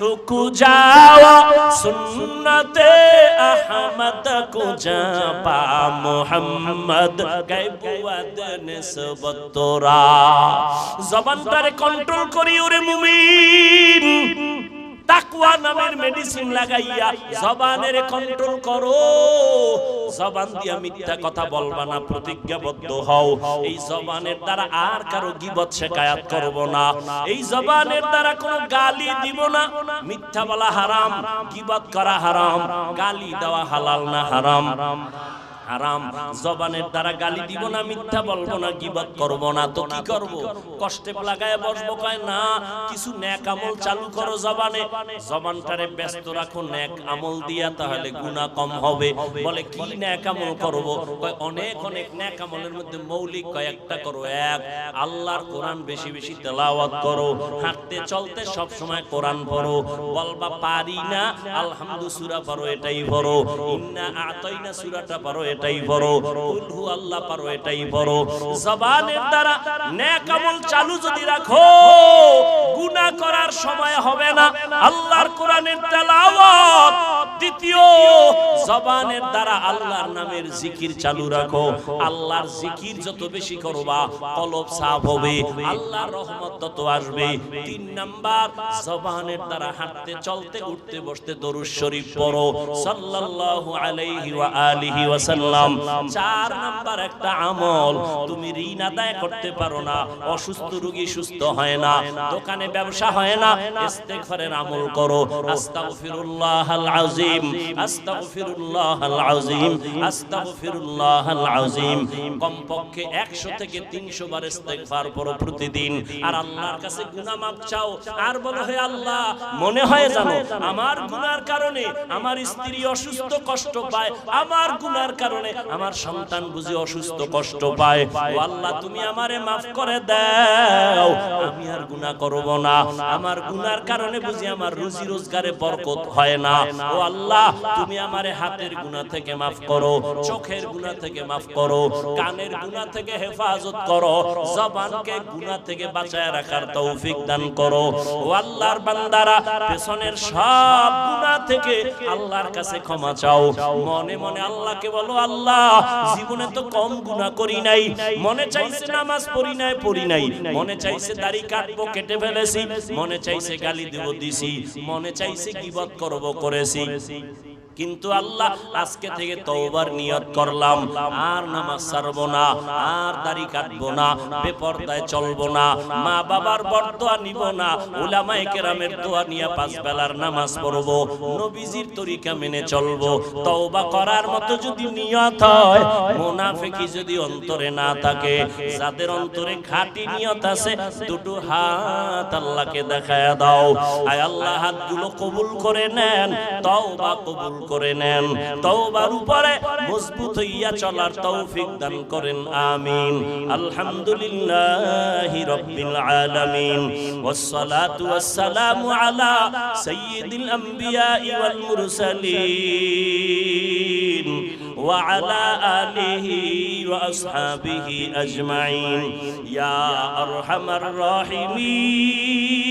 তুকু যাওয়া সুন্নতে আহমদ কু যাবা, মোহাম্মদ গাইবুয়াদ নিসবত তোরা। জবানটারে কন্ট্রোল করি ওরে মুমিন। তাকওয়া নামের মেডিসিন লাগাইয়া জবানের কন্ট্রোল করো। জবান দিয়া মিথ্যা কথা বলবা না, প্রতিজ্ঞাবদ্ধ হও। এই জবানের দ্বারা আর কারও গিবত শেখায়াত করব না। এই জবানের দ্বারা কোনো গালি দিব না। মিথ্যা বলা হারাম, গিবত করা হারাম, গালি দেওয়া হালাল না হারাম। হারাম, জবানের দ্বারা গালি দিব না, মিথ্যা বলব না গিবত করব না, তো কি করব? কষ্টে লাগায় বসবো, কয় না, কিছু নেক আমল চালু করো জবানে। জবানটারে ব্যস্ত রাখো নেক আমল দিয়া তাহলে গুনাহ কম হবে। বলে, কি নেক আমল করব? কয়, অনেক অনেক নেক আমলের মধ্যে মৌলিক কয়েকটা করো এক, আল্লাহর কোরআন বেশি বেশি তেলাওয়াত করো, হাঁটতে চলতে সব সময় কোরআন পড়ো, বলবা পারি না আলহামদু সূরা পড়ো, এটাই পড়ো, ইন্না আতাইনা সূরাটা পড়ো এটাই বড়। কুলহু আল্লাহ পারো এটাই বড়। জবানের দ্বারা নেক আমল চালু যদি রাখো সময় হবে না। আল্লাহর কোরআনের তেলাওয়াত। দ্বিতীয়, জবানের দ্বারা আল্লাহর নামের জিকির চালু রাখো। আল্লাহর জিকির যত বেশি করবা, কলব সাফ হবে। আল্লাহর রহমত তত আসবে। তিন নাম্বার, জবানের দ্বারা হাঁটতে, চলতে, উঠতে, বসতে দরুদ শরীফ পড়ো। সাল্লাল্লাহু আলাইহি ওয়া আলিহি ওয়া সাল্লাম চার নাম্বার একটা আমল। তুমি ঋণ আদায় করতে পারো না। অসুস্থ রোগী সুস্থ হয় না। দোকানে ব্যবসা হয় না। ইস্তেগফারের আমল করো। আস্তাগফিরুল্লাহাল আযীম আস্তাগফিরুল্লাহাল আযীম আস্তাগফিরুল্লাহাল আযীম কমপক্ষে 100 থেকে 300 বার ইস্তেগফার করো প্রতিদিন। আর আল্লাহর কাছে গুনাহ মাপ চাও। আর বলো, হে আল্লাহ, মনে হয় জানো, আমার গুনার কারণে আমার স্ত্রী অসুস্থ কষ্ট পায়। আমার গুনার কারণে আমার সন্তান বুঝি অসুস্থ কষ্ট পায়। ও আল্লাহ, তুমি আমারে মাফ করে দাও। আমি আর গুনাহ করব না। আমার গুনার কারণে বুঝি আমার রুজি রোজগারে বরকত হয় না। ও আল্লাহ তুমি আমারে হাতের গুনাহ থেকে মাফ করো চোখের গুনাহ থেকে মাফ করো কানের গুনাহ থেকে হেফাজত করো জবানকে গুনাহ থেকে বাঁচায় রাখার তৌফিক দান করো। ও আল্লাহর বান্দারা পেছনের সব গুনাহ থেকে আল্লাহর কাছে ক্ষমা চাও। মনে মনে আল্লাহকে বলো আল্লাহ জীবনে তো কম গুনাহ করি নাই। মনে চাইছে নামাজ পড়ি নাই পড়ি নাই মনে চাইছে দাড়ি কাটবো কেটে ফেলেছি মনে চাইছে গালি দেব দিছি মনে চাইছে গিবত করব করেছি। কিন্তু আল্লাহ আজকে থেকে তওবার নিয়ত করলাম। আর নামাজ ছাড়বো না, আর দাড়ি কাটবো না, বেপরদায় চলবো না মা বাবার বরদোয়া নিব না, উলামায়ে কেরামের দোয়া নিয়ে পাঁচ বেলার নামাজ পড়ব, নবীজির তরিকা মেনে চলবো, তওবা করার মতো যদি নিয়ত হয় মুনাফিকি যদি অন্তরে না থাকে, যাদের অন্তরে খাঁটি নিয়ত আছে, দুটো হাত আল্লাহকে দেখায় দাও। আয় আল্লাহ, হাতগুলো কবুল করে নেন, তওবা কবুল করে নেন তওবার উপরে মজবুত হইয়া চলার তৌফিক দান করেন আমিন আলহামদুলিল্লাহি রাব্বিল আলামিন ওয়াসসালাতু ওয়াসসালামু আলা সাইয়্যিদিল আম্বিয়া ওয়াল মুরসালিন وعلى آله وأصحابه أجمعين يا أرحم الراحمين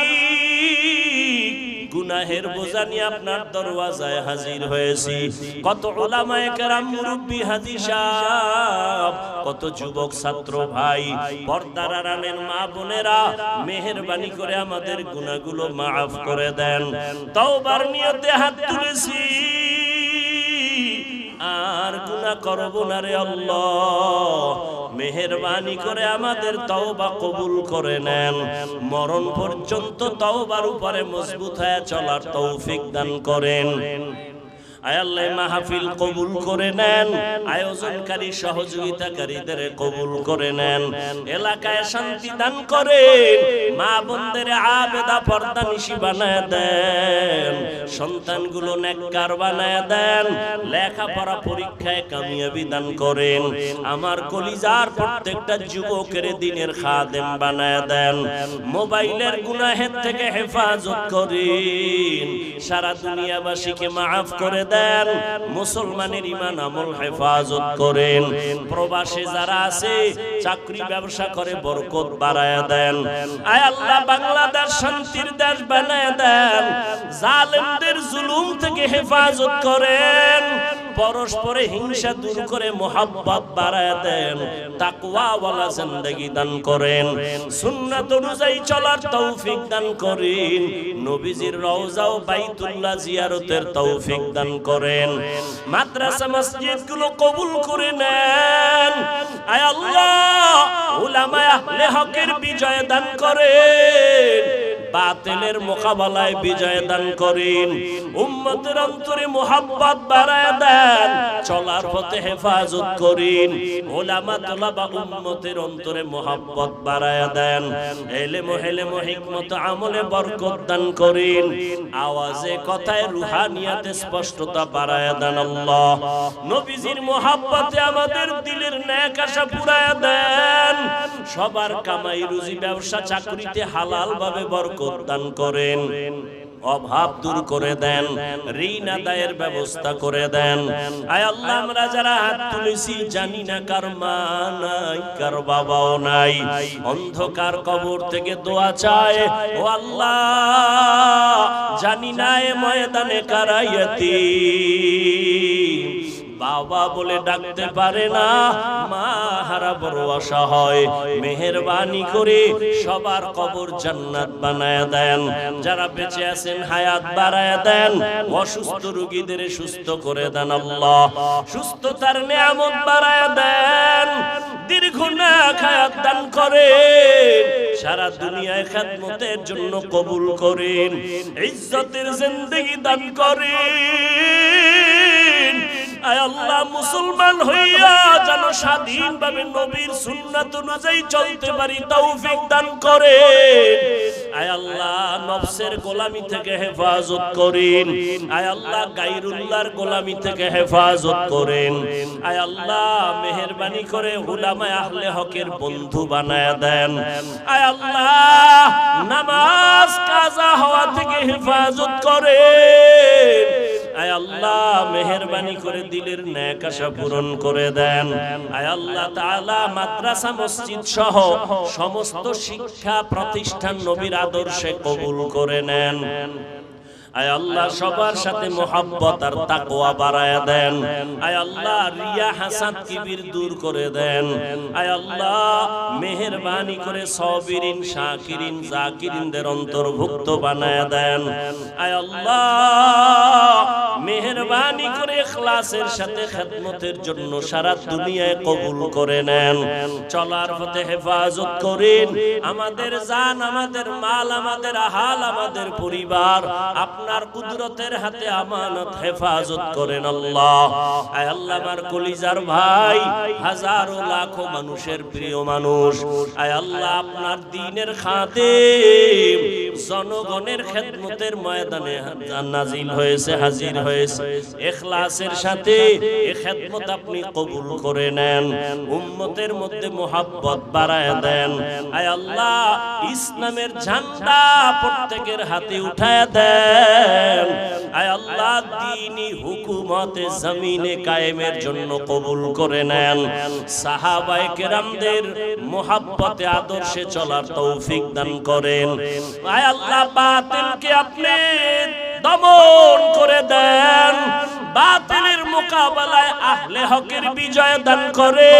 গুনাহের বোঝা নিয়ে আপনার দরওয়াজায় হাজির হয়েছি। কত ওলামায় কেরাম মুরব্বী হাজি সাহেব, কত যুবক ছাত্র ভাই, পর্দার আড়ালের মা বোনেরা মেহেরবানি করে আমাদের গুনাহগুলো মাফ করে দেন। তওবার নিয়তে হাত তুলেছি। আর গুনা করব না রে আল্লাহ। মেহেরবানি করে আমাদের তওবা কবুল করে নেন। মরণ পর্যন্ত তওবার উপরে মজবুত হয়ে চলার তৌফিক দান করেন। আয় আল্লাহ মাহফিল কবুল করে নেন। আয়োজনকারী সহযোগিতাকারীদের কবুল করে নেন। এলাকায় শান্তি দান করেন। মা বোনদের আবেদা পর্দা নিশি বানায় দেন। সন্তানগুলো নেককার বানায় দেন। লেখাপড়া পরীক্ষায় কামিয়াবি দান করেন। আমার কলিজার প্রত্যেকটা যুবকের দিনের খাদেম বানায় দেন। মোবাইলের গুনাহের থেকে হেফাজত করেন। সারা দুনিয়াবাসীকে মাফ করে দেন, মুসলমানের ইমান আমল, হেফাজত করেন। প্রবাসে যারা আছে, চাকরি ব্যবসা করে, বরকত বাড়ায় দেন। আয় আল্লাহ, বাংলাদেশ শান্তির দেশ বানায় দেন। জালেমদের জুলুম থেকে হেফাজত করেন। পরস্পরে হিংসা দূর করে মোহাব্বত বাড়ায় দেন, তাকওয়াওয়ালা জিন্দেগি দান করেন। সুন্নাত অনুযায়ী চলার তৌফিক দান করেন। নবীজির রওজা ও বাইতুল্লাহ জিয়ারতের তৌফিক দান করেন। মাদ্রাসা মসজিদগুলো কবুল করে নেন। আয় আল্লাহ উলামা আহলে হকের বিজয় দান করেন। বাতিলের মোকাবেলায় বিজয় দান করেন। উম্মতের অন্তরে মোহাব্বত বাড়ায় দেন, চলার পথে হেফাজত করেন। ওলামা তোলাবা উম্মতের অন্তরে মোহাব্বত বাড়ায় দেন। এলে মহেলে হিকমত আমলে বরকত দান করেন। আওয়াজে কথায় রুহানিয়াতে স্পষ্টতা বাড়ায় দেন আল্লাহ। নবীজির মোহাব্বতে আমাদের দিলের ন্যাক আশা পুরায় দেন। সবার কামাই রুজি ব্যবসা চাকরিতে হালাল ভাবে বরকত দান করেন, অভাব দূর করে দেন, ঋণ আদায়ের ব্যবস্থা করে দেন। আয় আল্লাহ, আমরা যারা হাত তুলেছি, জানি না কার মা নাই, কার বাবাও নাই। অন্ধকার কবর থেকে দোয়া চায়, ও আল্লাহ, জানি না এ ময়দানে কারাইয়াতি বাবা বলে ডাকতে পারে না। মা হারা বড় অসহায় মেহেরবানি করে সবার কবর জান্নাত বানায় দেন। যারা বেঁচে আছেন হায়াত বাড়ায় দেন। অসুস্থ রোগীদের সুস্থ করে দেন আল্লাহ। সুস্থতার নিয়ামত বাড়ায় দেন। দীর্ঘ না খায়াত দান করেন। সারা দুনিয়ায় খেদমতের জন্য কবুল করেন। ইজ্জতের জিন্দেগি দান করেন। আল্লাহ, মুসলমান হইয়া যেন স্বাধীনভাবে নবীর সুন্নাত অনুযায়ী চলতে পারি, তৌফিক দান করে। আয় গোলামি থেকে হেফাজত করেন। আয় আল্লাহ গাইরুল্লাহর থেকে হেফাজত করেন। করে উলামায়ে আহলে হকের বন্ধু বানায় দেন। আয় আল্লাহ, নামাজ কাজা হওয়া থেকে হেফাজত করেন। আল্লাহ করে পূরণ করে দেন। আল্লাহ মাদ্রাসা সহ সমস্ত শিক্ষা প্রতিষ্ঠান নবীর আদর্শে কবুল করে নেন। আয় আল্লাহ সবার সাথে মোহাব্বত আর তাকওয়া বাড়ায় দেন। আয় আল্লাহ রিয়া হাসাদ কিবির দূর করে দেন। আয় আল্লাহ মেহেরবানি করে সবিরিন শাকিরিন জাকিরিনদের অন্তর্ভুক্ত বানায় দেন। আয় আল্লাহ মেহেরবানি করে ইখলাসের সাথে খেদমতের জন্য সারা দুনিয়ায় কবুল করে নেন। চলার পথে হেফাজত করেন। আমাদের জান আমাদের মাল আমাদের আহাল আমাদের পরিবার। আপনার কুদরতের হাতে আমানত, হেফাজত করেন আল্লাহ। আল্লাহ আমার কলিজার ভাই, হাজারো লাখো মানুষের প্রিয় মানুষ। আয় আল্লাহ, আপনার দিনের খাতে জনগণের খেদমতের ময়দানে নাজিল হয়েছে, হাজির হয়েছে। এখলাসের সাথে এ খেদমত আপনি কবুল করে নেন, উম্মতের মধ্যে মোহাব্বত বাড়ায় দেন। আয় আল্লাহ, ইসলামের ঝান্ডা প্রত্যেকের হাতে উঠায় দেন। কায়েমের জন্য কবুল করে নেন। কেরামদের আদর্শে চলার তৌফিক দান করেন। আয় আল্লাহ আপনি দমন করে দেন। বাতিলের মোকাবেলায় আহলে হকের বিজয় দান করে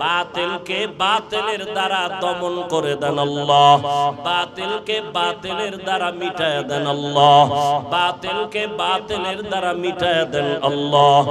বাতিলকে বাতিলের দ্বারা দমন করে দেন আল্লাহ। বাতিলকে বাতিলের দ্বারা মিটায় দেন আল্লাহ। বাতিলকে বাতিলের দ্বারা মিটায় দেন আল্লাহ।